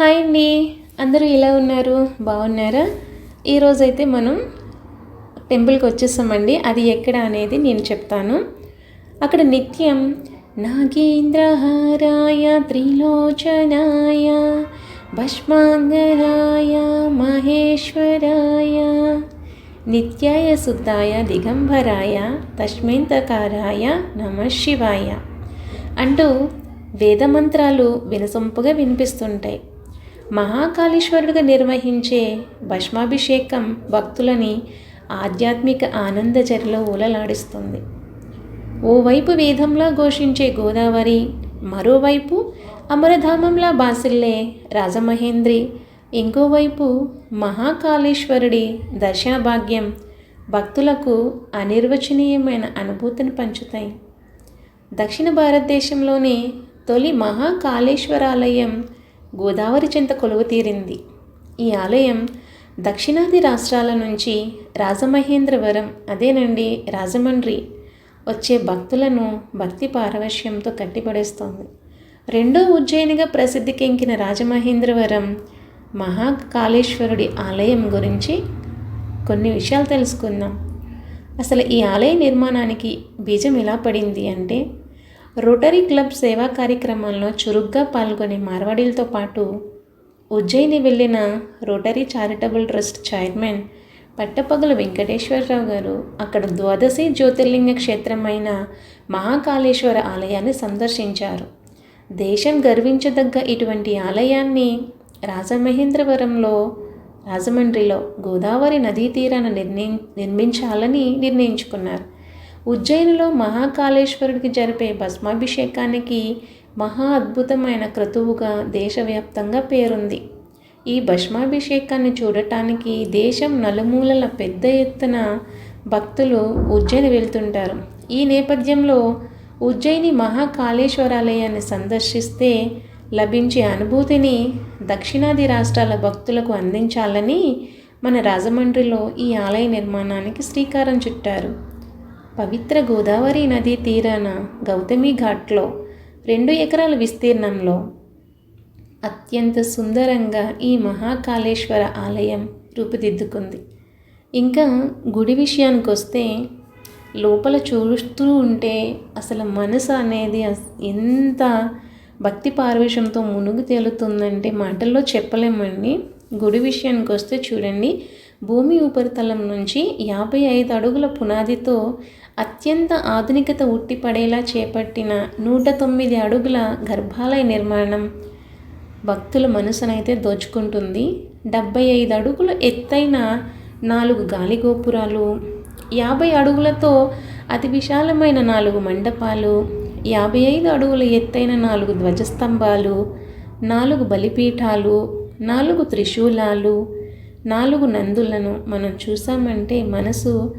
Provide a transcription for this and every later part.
Hi అండి. అందరూ ఇలా ఉన్నారు? బాగున్నారా? ఈరోజైతే మనం టెంపుల్కి వచ్చేసామండి. అది ఎక్కడ అనేది నేను చెప్తాను. అక్కడ నిత్యం నాగేంద్రహారాయ త్రిలోచనాయ భస్మాంగరాయ మహేశ్వరాయ నిత్యాయ శుద్ధాయ దిగంబరాయ తస్మింతకారాయ నమ శివాయ అంటూ వేదమంత్రాలు వినసొంపుగా వినిపిస్తుంటాయి. మహాకాళేశ్వరుడిగా నిర్వహించే భస్మాభిషేకం భక్తులని ఆధ్యాత్మిక ఆనందచరిలో ఊలలాడిస్తుంది. ఓవైపు వేదంలా ఘోషించే గోదావరి మరోవైపు అమరధామంలా బాసిల్లే రాజమహేంద్రి ఇంకోవైపు మహాకాళేశ్వరుడి దర్శనభాగ్యం భక్తులకు అనిర్వచనీయమైన అనుభూతిని పంచుతాయి. దక్షిణ భారతదేశంలోని తొలి మహాకాళేశ్వరాలయం గోదావరి చెంత కొలువు తీరింది. ఈ ఆలయం దక్షిణాది రాష్ట్రాల నుంచి రాజమహేంద్రవరం అదేనండి రాజమండ్రి వచ్చే భక్తులను భక్తి పారవశ్యంతో కట్టిపడేస్తోంది. రెండో ఉజ్జయినిగా ప్రసిద్ధికెంకిన రాజమహేంద్రవరం మహాకాళేశ్వరుడి ఆలయం గురించి కొన్ని విషయాలు తెలుసుకుందాం. అసలు ఈ ఆలయ నిర్మాణానికి బీజం ఎలా పడింది అంటే రోటరీ క్లబ్ సేవా కార్యక్రమాల్లో చురుగ్గా పాల్గొనే మార్వాడీలతో పాటు ఉజ్జయిని వెళ్ళిన rotary charitable trust chairman Pattapagala Venkateswararao గారు అక్కడ ద్వాదశి జ్యోతిర్లింగ క్షేత్రమైన మహాకాళేశ్వర ఆలయాన్ని సందర్శించారు. దేశం గర్వించదగ్గ ఇటువంటి ఆలయాన్ని రాజమహేంద్రవరంలో రాజమండ్రిలో గోదావరి నదీ తీరాన నిర్ణయి నిర్మించాలని నిర్ణయించుకున్నారు. ఉజ్జయినిలో మహాకాళేశ్వరుడికి జరిపే భస్మాభిషేకానికి మహా అద్భుతమైన క్రతువుగా దేశవ్యాప్తంగా పేరుంది. ఈ భస్మాభిషేకాన్ని చూడటానికి దేశం నలుమూలల పెద్ద ఎత్తున భక్తులు ఉజ్జయిని వెళ్తుంటారు. ఈ నేపథ్యంలో ఉజ్జయిని మహాకాళేశ్వరాలయాన్ని సందర్శిస్తే లభించే అనుభూతిని దక్షిణాది రాష్ట్రాల భక్తులకు అందించాలని మన రాజమండ్రిలో ఈ ఆలయ నిర్మాణానికి శ్రీకారం చుట్టారు. పవిత్ర గోదావరి నదీ తీరాన గౌతమి ఘాట్లో రెండు ఎకరాల విస్తీర్ణంలో అత్యంత సుందరంగా ఈ మహాకాళేశ్వర ఆలయం రూపుదిద్దుకుంది. ఇంకా గుడి విషయానికి వస్తే లోపల చూస్తూ ఉంటే అసలు మనసు అనేది ఎంత భక్తి పార్వేషంతో మునుగు తేలుతుందంటే మాటల్లో చెప్పలేమండి. గుడి విషయానికి వస్తే చూడండి. భూమి ఉపరితలం నుంచి యాభై ఐదు అడుగుల పునాదితో అత్యంత ఆధునికత ఉట్టిపడేలా చేపట్టిన నూట తొమ్మిది అడుగుల గర్భాలయ నిర్మాణం భక్తుల మనసునైతే దోచుకుంటుంది. డెబ్బై ఐదు అడుగుల ఎత్తైన నాలుగు గాలి గోపురాలు యాభై అడుగులతో అతి విశాలమైన నాలుగు మండపాలు యాభై ఐదు అడుగుల ఎత్తైన నాలుగు ధ్వజస్తంభాలు నాలుగు బలిపీఠాలు నాలుగు త్రిశూలాలు నాలుగు నందులను మనం చూసామంటే మనసు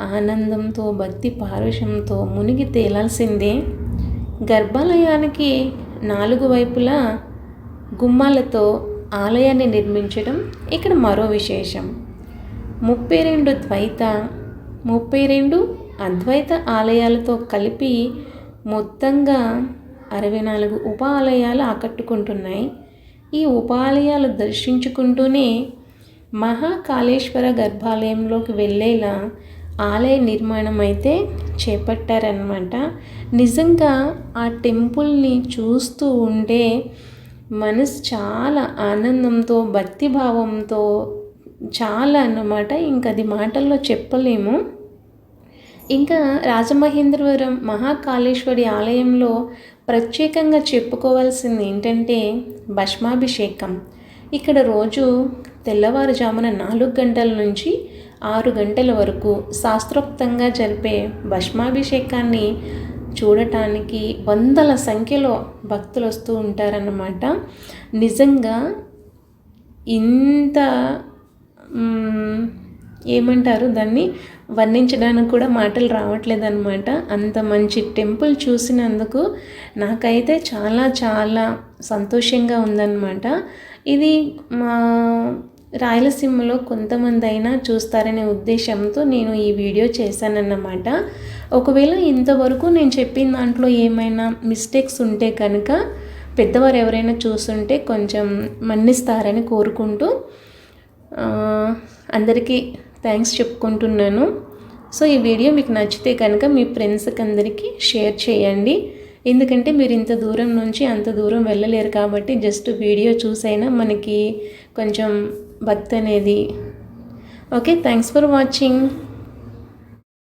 ఆనందంతో భక్తి పారుషంతో మునిగి తేలాల్సిందే. గర్భాలయానికి నాలుగు వైపులా గుమ్మాలతో ఆలయాన్ని నిర్మించడం ఇక్కడ మరో విశేషం. ముప్పై రెండు ద్వైత ముప్పై రెండు అద్వైత ఆలయాలతో కలిపి మొత్తంగా అరవై నాలుగు ఉప ఆలయాలు ఆకట్టుకుంటున్నాయి. ఈ ఉపాలయాలు దర్శించుకుంటూనే మహాకాళేశ్వర గర్భాలయంలోకి వెళ్ళేలా ఆలయ నిర్మాణం అయితే చేపట్టారనమాట నిజంగా ఆ టెంపుల్ని చూస్తూ ఉంటే మనసు చాలా ఆనందంతో భక్తిభావంతో చాలా అన్నమాట. ఇంకా అది మాటల్లో చెప్పలేము. ఇంకా రాజమహేంద్రవరం మహాకాళేశ్వరి ఆలయంలో ప్రత్యేకంగా చెప్పుకోవాల్సింది ఏంటంటే భస్మాభిషేకం. ఇక్కడ రోజు తెల్లవారుజామున నాలుగు గంటల నుంచి ఆరు గంటల వరకు శాస్త్రోక్తంగా జరిపే భస్మాభిషేకాన్ని చూడటానికి వందల సంఖ్యలో భక్తులు వస్తూ ఉంటారన్నమాట. నిజంగా ఇంత ఏమంటారు? దాన్ని వర్ణించడానికి కూడా మాటలు రావట్లేదన్నమాట. అంత మంచి టెంపుల్ చూసినందుకు నాకైతే చాలా చాలా సంతోషంగా ఉందన్నమాట. ఇది మా రాయలసీమలో కొంతమంది అయినా చూస్తారనే ఉద్దేశంతో నేను ఈ వీడియో చేశానన్నమాట. ఒకవేళ ఇంతవరకు నేను చెప్పిన దాంట్లో ఏమైనా మిస్టేక్స్ ఉంటే కనుక పెద్దవారు ఎవరైనా చూస్తుంటే కొంచెం మన్నిస్తారని కోరుకుంటూ అందరికీ థ్యాంక్స్ చెప్పుకుంటున్నాను. సో ఈ వీడియో మీకు నచ్చితే కనుక మీ ఫ్రెండ్స్కి అందరికీ షేర్ చేయండి. ఎందుకంటే మీరు ఇంత దూరం నుంచి అంత దూరం వెళ్ళలేరు కాబట్టి జస్ట్ వీడియో చూసైనా మనకి కొంచెం భక్తి అనేది ఓకే థ్యాంక్స్ ఫర్ వాచింగ్